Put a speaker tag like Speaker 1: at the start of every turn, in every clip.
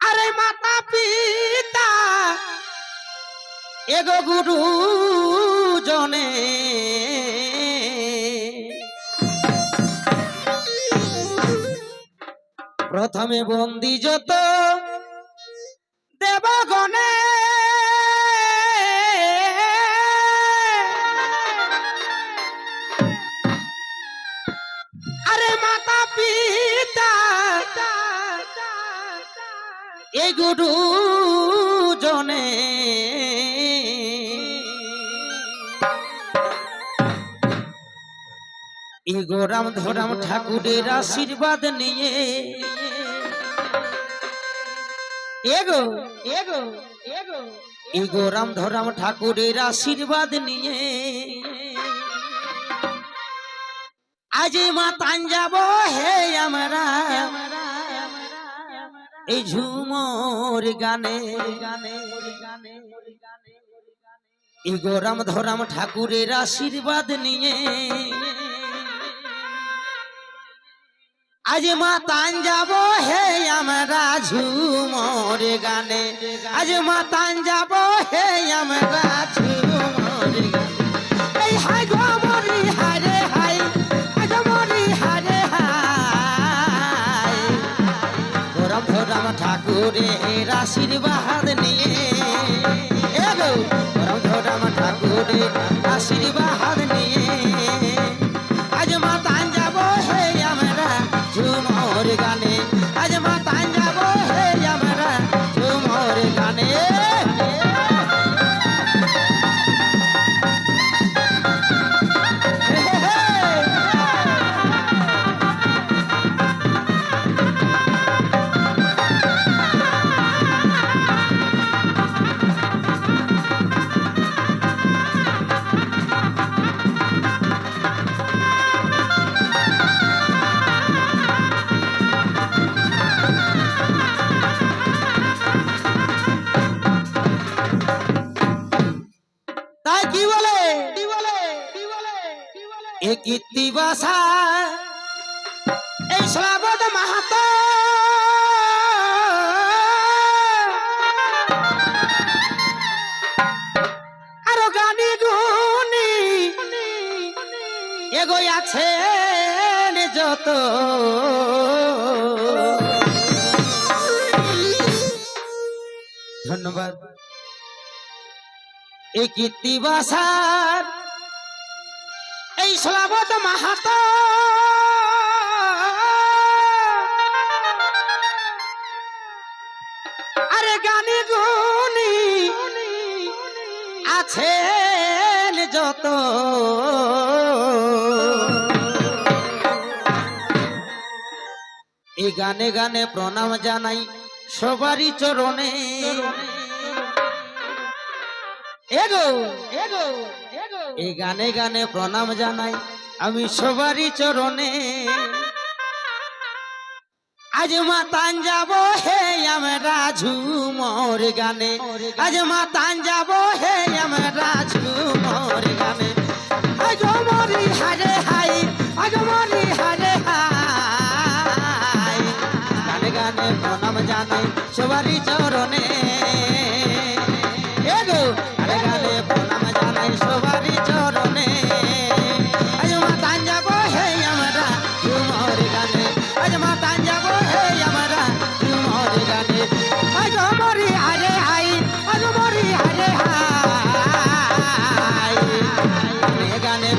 Speaker 1: আরে মাতা পিতা জনে। প্রথমে বন্দি যত গুরু জনে। ইগোরাম ধরাম ঠাকুরের আশীর্বাদ নিয়ে। এগো এগো এগো। ইগোরাম ধরাম ঠাকুরের আশীর্বাদ নিয়ে। আজ মাতান যাব হে আমরা। এই ঝুমর গানে। গানে ইগোরাম ধরাম ঠাকুরের আশীর্বাদ নিয়ে। আজ মাতান যাব হে আমরা ঝুমর গানে। আজ মাতান যাব হে আমরা ঝুমর গানে। এই ঠাকুরের আশীর্বাদ নিয়ে এগো ধরম ঠাকুরের আশীর্বাদ নিয়ে এ কীর্তি বাসা এই শ্রাবণ মাহাত। আরও গানি গুনি এগোই আছে যত। ধন্যবাদ। এই কীর্তি এই শ্লাবত মাহাত। আরে গানি গুনি আছেন যত। এই গানে গানে প্রণাম জানাই সবারই চরণে। এগো এগো এগো। এই গানে গানে প্রণাম জানাই আমি সবারই চরণে। আজ মাতান যাব হে আমরা ঝুমর গানে। আজ মাতান যাব হে আমরা ঝুমর গানে। আজ মরি হারে হাই, আজ মরি হারে হাই। গানে গানে প্রণাম জানাই সবারই চরণে।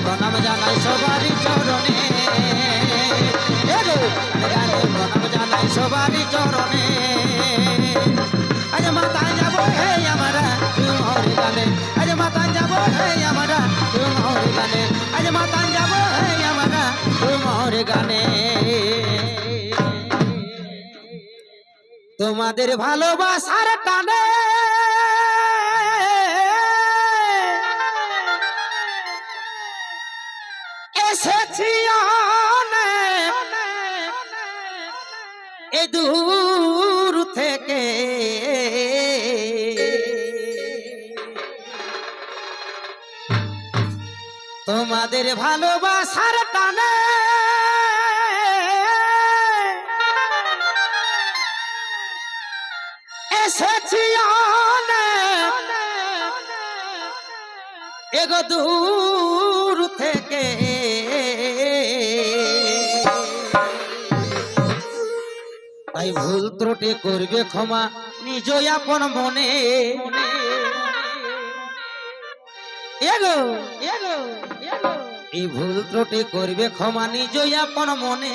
Speaker 1: প্রণাম জানাই সবারই চরণে। গানে প্রণাম জানাই সবারই চরণে। আজ মাতা যাব হে আমরা ঝুমর গানে আজ মাতা যাব হে আমরা ঝুমর গানে আজ মাতা যাব হে আমরা ঝুমর গানে তোমাদের ভালোবাসার টানে এসেছি এ দূর থেকে। তোমাদের ভালোবাসার টানে এসেছি এগো দূর থেকে। তাই ভুল ত্রুটি করবে ক্ষমা নিজ আপন মনে। এই ভুল ত্রুটি করবে ক্ষমা নিজ আপন মনে।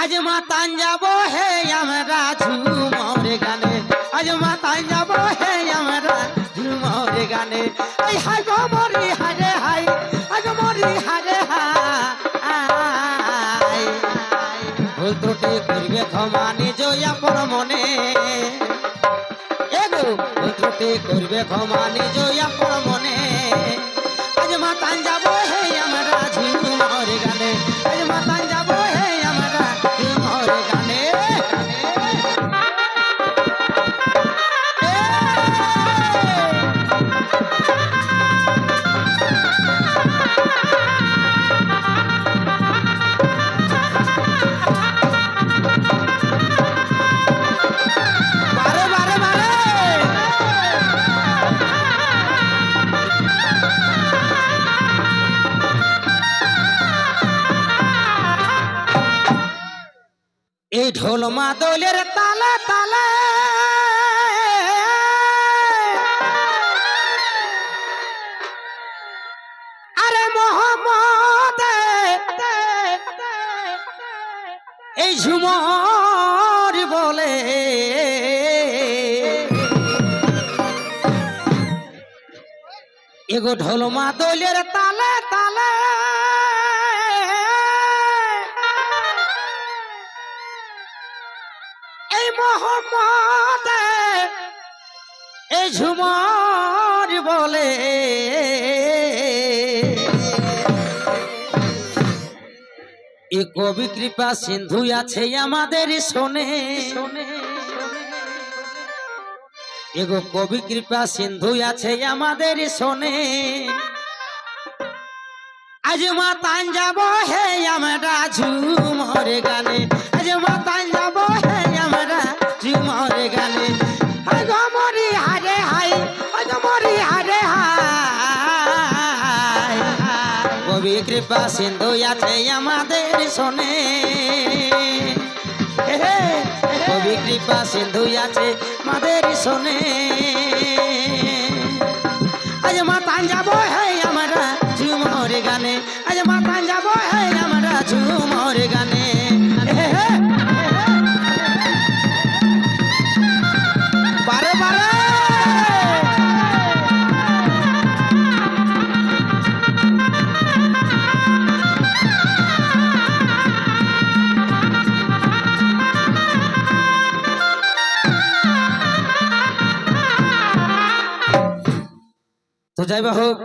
Speaker 1: আজ মাতান যাব হে আমরা ঝুমরে গানে। আজ মাতান যাব হে আমরা ঝুমরে গানে। এই হাই গো মরি হারে হাই আজ মরি হারে হাই ভুল ত্রুটি করবে ক্ষমা নিজ আপন মনে। এগো ভুল ত্রুটি করবে ক্ষমা নিজ আপন মনে। আজ মাতান যাব হে ঢোল মাদলের তালে তালে। আরে মোহাম্মদ এই ঝুমর বলে। এগো ঢোল মাদলের তালে তালে। মোহাম্মদ এই ঝুমর বলে। এ কবি কৃপা সিন্ধু আছে আমাদের শোনে। এগো কবি কৃপা সিন্ধু আছে আমাদের শোনে। আজ মাতান যাব হে আমরা ঝুমর গানে। আজ মাতান কবি কৃপা সিন্ধু আছে আমাদের শোনে। কবি কৃপা সিন্ধু আছে আমাদের শোনে। আজ মাতান যাব তো যাইবা হোক